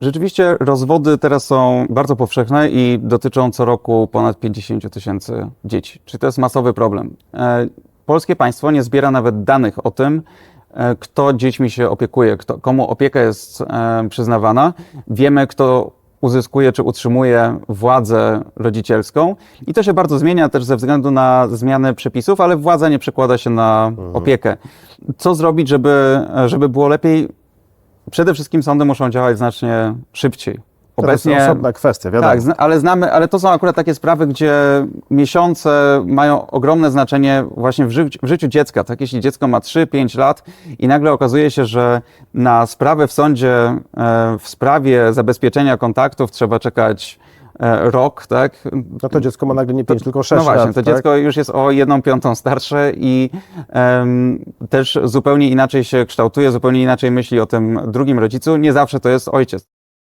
Rzeczywiście rozwody teraz są bardzo powszechne i dotyczą co roku ponad 50 tysięcy dzieci. Czy to jest masowy problem? E, Polskie państwo nie zbiera nawet danych o tym, e, kto dziećmi się opiekuje, kto, komu opieka jest e, przyznawana. Wiemy, kto uzyskuje czy utrzymuje władzę rodzicielską i to się bardzo zmienia też ze względu na zmianę przepisów, ale władza nie przekłada się na opiekę. Co zrobić, żeby, żeby było lepiej? Przede wszystkim sądy muszą działać znacznie szybciej. To jest osobna kwestia, wiadomo. Tak, ale znamy, ale to są akurat takie sprawy, gdzie miesiące mają ogromne znaczenie właśnie w, życiu- w życiu dziecka. Tak, jeśli dziecko ma 3-5 lat i nagle okazuje się, że na sprawę w sądzie e, w sprawie zabezpieczenia kontaktów trzeba czekać rok, tak? No to dziecko ma nagle nie 5, tylko 6 No właśnie, lat. to tak? dziecko już jest o jedną piątą starsze i em, też zupełnie inaczej się kształtuje, zupełnie inaczej myśli o tym drugim rodzicu. Nie zawsze to jest ojciec.